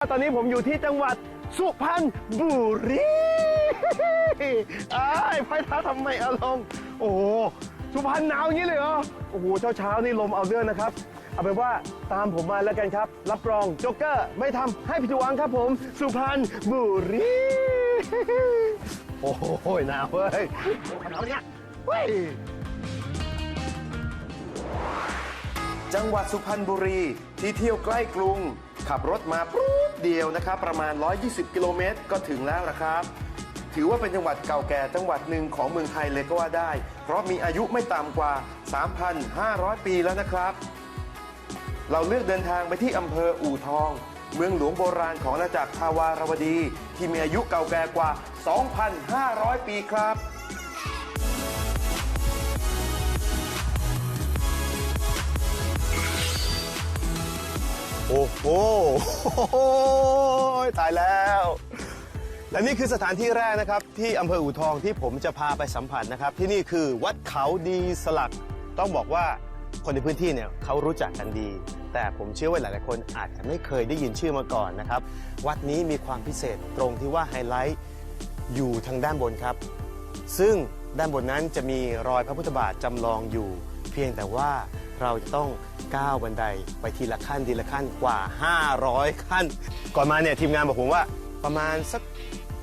ตอนนี้ผมอยู่ที่จังหวัดสุพรรณบุรีอ้ายพายท้าทำไมอารมณ์โอ้โหสุพรรณหนาวอย่างนี้เลยเหรอ โอ้โห เช้าเช้าๆนี่ลมเอาเรื่องนะครับ เอาเป็นว่าตามผมมาแล้วกันครับ รับรองโจ๊กเกอร์ไม่ทำให้ผิดหวังครับผม สุพรรณบุรี โอ้โหหนาวเว้ยหนาวเนี่ยเว้ยจังหวัดสุพรรณบุรีที่เที่ยวใกล้กรุง ขับรถมาปุ๊บเดียวนะครับ ประมาณ 120 กิโลเมตรก็ถึงแล้วนะครับ ถือว่าเป็นจังหวัดเก่าแก่จังหวัดหนึ่งของเมืองไทยเลยก็ว่าได้ เพราะมีอายุไม่ต่ำกว่า 3,500 ปีแล้วนะครับ เราเลือกเดินทางไปที่อำเภออู่ทอง เมืองหลวงโบราณของอาณาจักรทาวารวดี ที่มีอายุเก่าแก่กว่า 2,500 ปีครับ โอ้โหตายแล้ว และนี่คือสถานที่แรกนะครับ ที่อำเภออู่ทองที่ผมจะพาไปสัมผัสนะครับ ที่นี่คือวัดเขาดีสลัก ต้องบอกว่าคนในพื้นที่เนี่ยเขารู้จักกันดี แต่ผมเชื่อว่าหลายๆคนอาจจะไม่เคยได้ยินชื่อมาก่อนนะครับ วัดนี้มีความพิเศษตรงที่ว่าไฮไลท์อยู่ทางด้านบนครับ ซึ่งด้านบนนั้นจะมีรอยพระพุทธบาทจำลองอยู่ พียงแต่ว่าเราจะต้องก้าวบันไดไปทีละขั้นทีละขั้นกว่า 500 ขั้น ก่อนมาเนี่ยทีมงานบอกผมว่าประมาณสัก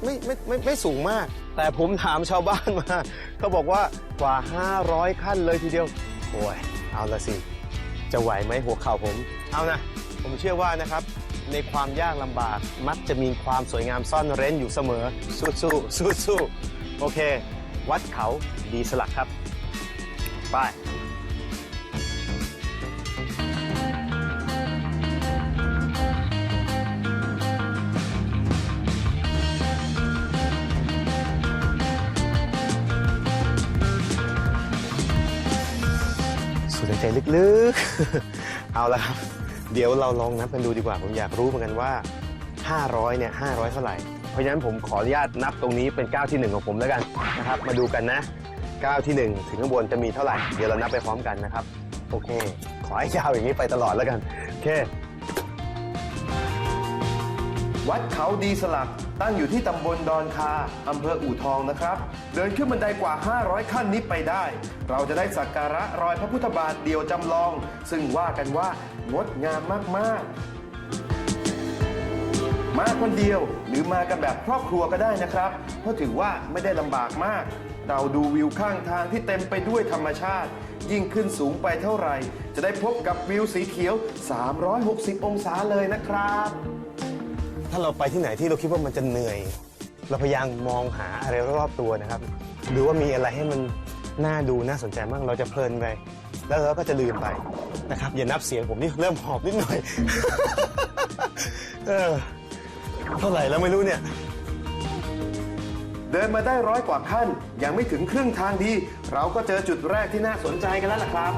ไม่ไม่ไม่ไม่สูงมาก แต่ผมถามชาวบ้านมาเขาบอกว่ากว่า 500 ขั้นเลยทีเดียวโอ้ยเอาละสิ จะไหวไหมหัวเข่าผม เอานะ ผมเชื่อว่านะครับ ในความยากลำบากมักจะมีความสวยงามซ่อนเร้นอยู่เสมอ สู้สู้สู้สู้โอเค วัดเขาดีสลักครับ ไปูดใจลึกๆ เอาละครับ เดี๋ยวเราลองนับกันดูดีกว่า ผมอยากรู้เหมือนกันว่า 500 เนี่ย 500 เท่าไหร่ เพราะฉะนั้นผมขออนุญาตนับตรงนี้เป็นก้าวที่ 1 ของผมแล้วกันนะครับ มาดูกันนะก้าวที่ 1 ถึงข้างบนจะมีเท่าไหร่ เดี๋ยวเรานับไปพร้อมกันนะครับ โอเค ขอให้ยาวอย่างนี้ไปตลอดแล้วกัน โอเค วัดเขาดีสลัก ตั้งอยู่ที่ตำบลดอนคาอำเภออู่ทองนะครับ เดินขึ้นบันไดกว่า 500 ขั้นนี้ไปได้ เราจะได้สักการะรอยพระพุทธบาทเดียวจำลอง ซึ่งว่ากันว่างดงามมากๆ มาคนเดียวหรือมากันแบบครอบครัวก็ได้นะครับ เพราะถือว่าไม่ได้ลำบากมาก เราดูวิวข้างทางที่เต็มไปด้วยธรรมชาติ ยิ่งขึ้นสูงไปเท่าไหร่ จะได้พบกับวิวสีเขียว 360 องศาเลยนะครับ ถ้าเราไปที่ไหนที่เราคิดว่ามันจะเหนื่อย เราพยายามมองหาอะไรรอบๆตัวนะครับ หรือว่ามีอะไรให้มันน่าดูน่าสนใจมากเราจะเพลินไป แล้วเราก็จะลืมไปนะครับ อย่านับเสียงผมนี่เริ่มหอบนิดหน่อย เออเท่าไหร่แล้วไม่รู้เนี่ย เดินมาได้ร้อยกว่าขั้น ยังไม่ถึงครึ่งทางดี เราก็เจอจุดแรกที่น่าสนใจกันแล้วล่ะครับ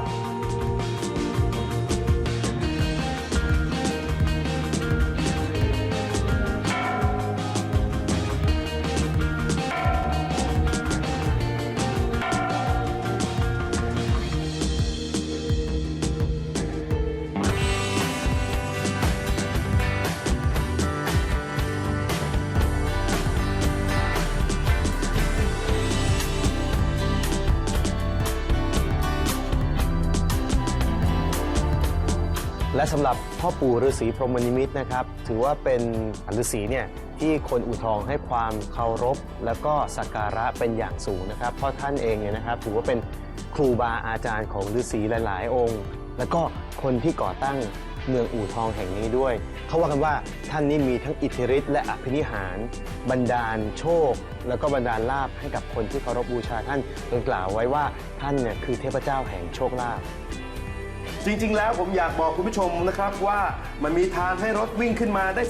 และสำหรับพ่อปู่ฤาษีพรหมนิมิตนะครับ ถือว่าเป็นฤาษีเนี่ยที่คนอู่ทองให้ความเคารพ แล้วก็สักการะเป็นอย่างสูงนะครับ เพราะท่านเองเนี่ยนะครับ ถือว่าเป็นครูบาอาจารย์ของฤาษีหลาย ๆ องค์ แล้วก็คนที่ก่อตั้งเมืองอู่ทองแห่งนี้ด้วย เขาว่ากันว่าท่านนี้มีทั้งอิทธิฤทธิ์และอภินิหาร บันดาลโชค แล้วก็บันดาลลาภให้กับคนที่เคารพบูชาท่านโดยกล่าวไว้ว่าท่านเนี่ยคือเทพเจ้าแห่งโชคลาภ จริง ๆ แล้วผมอยากบอกคุณผู้ชมนะครับว่ามันมีทางให้รถวิ่งขึ้นมาได้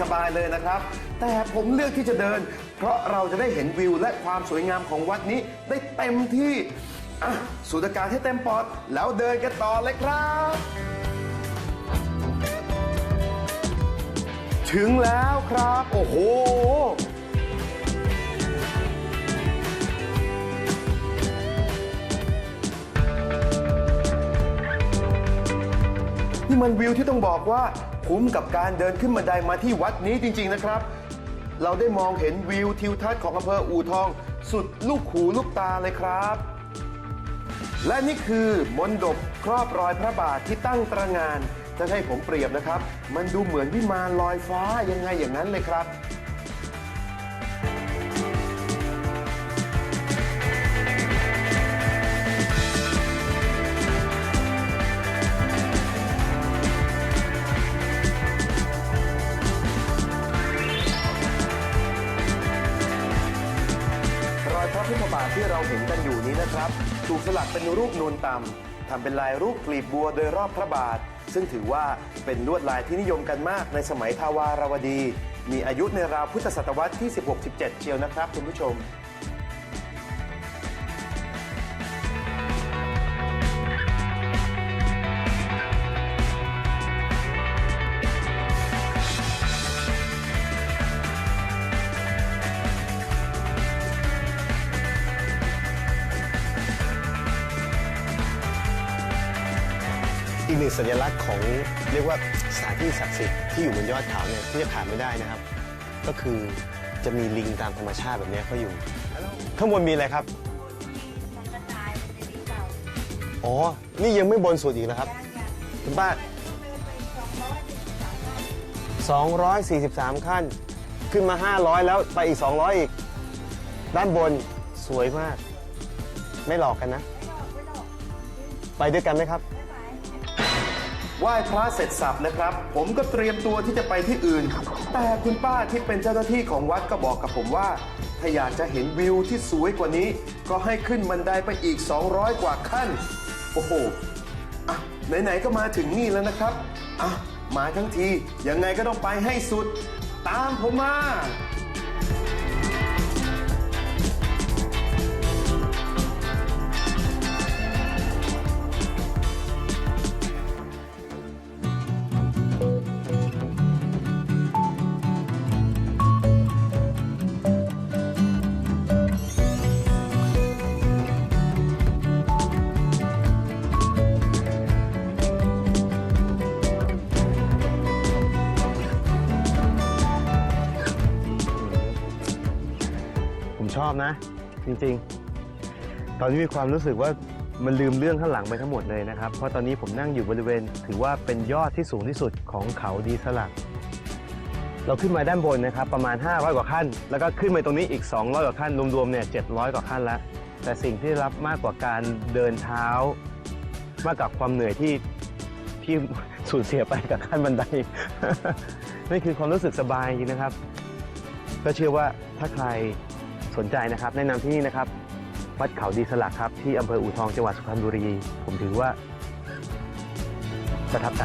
สบายๆเลยนะครับ แต่ผมเลือกที่จะเดิน เพราะเราจะได้เห็นวิวและความสวยงามของวัดนี้ได้เต็มที่อะสูดอากาศให้เต็มปอด แล้วเดินกันต่อเลยครับ ถึงแล้วครับ โอ้โห นี่มันวิวที่ต้องบอกว่าคุ้มกับการเดินขึ้นบันไดมาที่วัดนี้จริง ๆนะครับ เราได้มองเห็นวิวทิวทัศน์ของอำเภออู่ทอง สุดลูกหูลูกตาเลยครับ และนี่คือมนดบครอบรอยพระบาทที่ตั้งตระงานจะให้ผมเปรียบนะครับ มันดูเหมือนวิมานลอยฟ้ายังไงอย่างนั้นเลยครับ รอยพระพุทธบาทที่เราเห็นกันอยู่นี้นะครับ ถูกสลักเป็นรูปนูนต่ำทำเป็นลายรูปกลีบบัวโดยรอบพระบาท ซึ่งถือว่าเป็นลวดลายที่นิยมกันมากในสมัยทาวารวดี มีอายุในราวพุทธศตวรรษที่ 16-17 เชียวนะครับคุณผู้ชม กหนึ่งสัญลักษณ์ของเรียกว่าสถานที่ศักดิ์สิทธิ์ที่อยู่บนยอดเขาเนี่ยที่จะขาดไม่ได้นะครับ ก็คือจะมีลิงตามธรรมชาติแบบนี้เขาอยู่ ข้างบนมีอะไรครับมันกระจายเป็นในที่เก่าอ๋อ นี่ยังไม่บนสุดอีกแล้วครับย่างอย่างคุณป้าเป็นสองร้อยสิบสาม243ขั้นขั้น ขึ้นมา 500 แล้วไปอีก 200 อีก ด้านบนสวยมาก ไม่หลอกกันนะไม่หลอกไม่หลอกไปด้วยกันไหมครับ ไหว้พระเสร็จสับนะครับ ผมก็เตรียมตัวที่จะไปที่อื่น แต่คุณป้าที่เป็นเจ้าหน้าที่ของวัดก็บอกกับผมว่า ถ้าอยากจะเห็นวิวที่สวยกว่านี้ ก็ให้ขึ้นบันไดไปอีก 200 กว่าขั้น โอ้โหอะไหนๆก็มาถึงนี่แล้วนะครับอะมาทั้งทียังไงก็ต้องไปให้สุด ตามผมมา อบนะ จริงๆ ตอนนี้มีความรู้สึกว่ามันลืมเรื่องข้างหลังไปทั้งหมดเลยนะครับ เพราะตอนนี้ผมนั่งอยู่บริเวณ ถือว่าเป็นยอดที่สูงที่สุดของเขาดีสลัก เราขึ้นมาด้านบนนะครับ ประมาณ 500 กว่าขั้น แล้วก็ขึ้นไปตรงนี้อีก 200 กว่าขั้น รวมๆ เนี่ย 700 กว่าขั้นแล้ว แต่สิ่งที่รับมากกว่าการเดินเท้า มากกว่าความเหนื่อยที่ที่สูญเสียไปกับขั้นบันได นั่นคือความรู้สึกสบายจริงนะครับ ก็เชื่อว่าถ้าใคร สนใจนะครับ แนะนำที่นี่นะครับ วัดเขาดีสลักครับ ที่อำเภออู่ทองจังหวัดสุพรรณบุรี ผมถือว่าประทับใจ